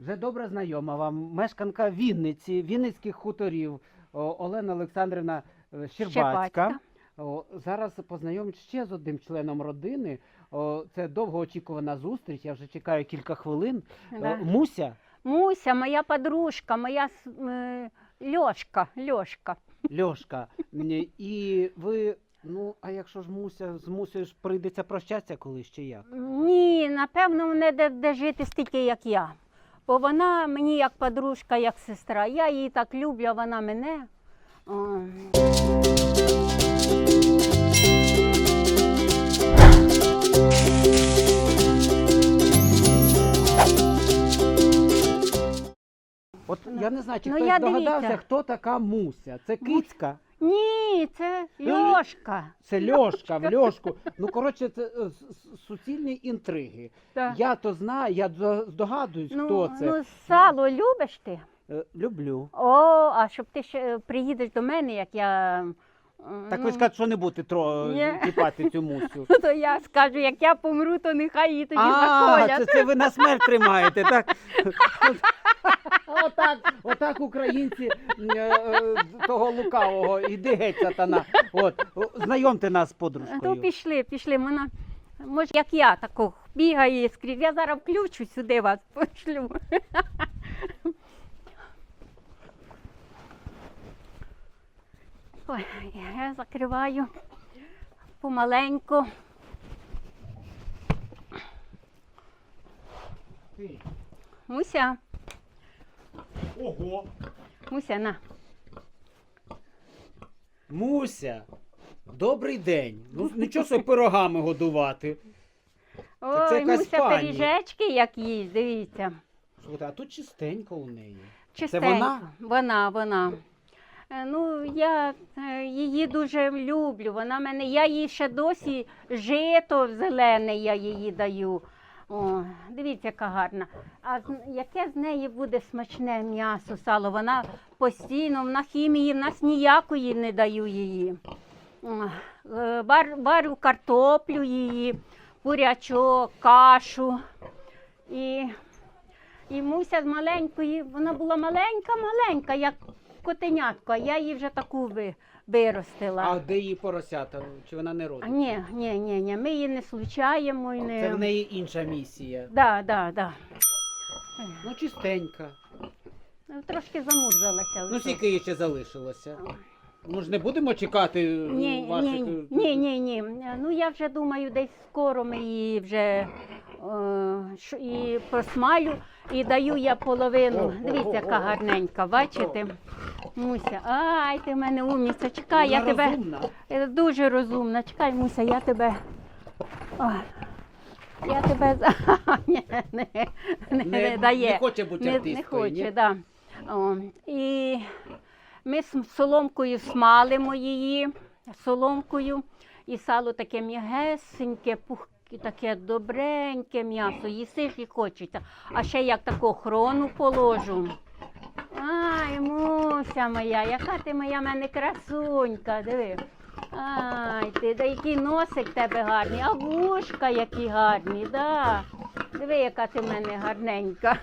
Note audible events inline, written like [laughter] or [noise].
Вже добре знайома вам мешканка Вінниці, Вінницьких хуторів о, Олена Олександрівна е, Щербацька. Щербацька. О, зараз познайомлюсь ще з одним членом родини. О, це довгоочікувана зустріч. Я вже чекаю кілька хвилин. Да. О, Муся, Муся, моя подружка, моя с- е, Льошка, Льошка. Льошка. І ви. Ну, а якщо ж Муся з Мусею ж прийдеться прощатися коли ще як? Ні, напевно, не де, де жити стільки, як я. Бо вона мені як подружка, як сестра. Я її так люблю, а вона мене. От я не знаю, чи Ну, хтось я догадався, дивіться. хто така Муся. Це кицька. Ні, це Льошка. Це Льошка в Льошку. Ну, коротше, це е, с- с- суцільні інтриги. Так. Я то знаю, я до- здогадуюсь, ну, хто це. ну, сало любиш ти? Е, Люблю. О, а щоб ти ще приїдеш до мене, як я. м, Так ну, ви скажете, що не будете тро... Ні. чіпати цю мусю. [laughs] То я скажу, як я помру, то нехай її тоді А, заколять. це, це ви на смерть тримаєте, так? [laughs] Отак, отак українці е, е, того лукавого, іди геть, сатана. От, знайомте нас з То подружкою. пішли, пішли. Вона, може, як я тако бігає скрізь. Я зараз включу сюди вас, пошлю. Ой, я закриваю помаленьку. Муся, Ого! Муся, на. Муся, добрий день. Ну, [laughs] нічого собі пирогами годувати. це Ой, якась Муся, пані. пиріжечки як їсть, дивіться. Слухайте, а тут чистенько у неї. Чистенько. вона? Вона, вона. Е, Ну, я е, її дуже люблю. Вона мене, я їй ще досі жито зелене, я її даю. О, дивіться, яка гарна. А з- яке з неї буде смачне м'ясо, сало? Вона постійно, на хімії в нас ніякої не даю її. Е, Бар, варю картоплю її, бурячок, кашу. І і Муся з маленької, вона була маленька-маленька, як котенятко, а я її вже таку ви, виростила. А де її поросята? Чи вона не А, родить? ні, ні, ні, ні, ми її не случаємо і не. Це в неї інша місія. Да, да, да. Ну, чистенька. Ну, Трошки замурзалася. Ну, ось. скільки їй ще залишилося? Ми ж не будемо чекати Ні, ваших... ні, ні, ні, ні. Ну я вже думаю, десь скоро ми її вже е, і просмалю, і даю я половину. Дивіться, яка гарненька, бачите? Муся, ай, ти в мене умніця. Чекай, я тебе е, дуже розумна. Чекай, Муся, я тебе. Я тебе [laughs] не, не, не, Не, дає. не хоче бути Не, не хоче, ні? да. О, і ми з соломкою смалимо її, соломкою, і сало таке м'ягесеньке, пухке, таке добреньке м'ясо, їсиш і хочеться. А ще як таку хрону положу. Ай, муся моя, яка ти моя мене красунька, диви. Ай, ти, да який носик тебе гарний, а вушка які гарні, да. Диви, яка ти в мене гарненька.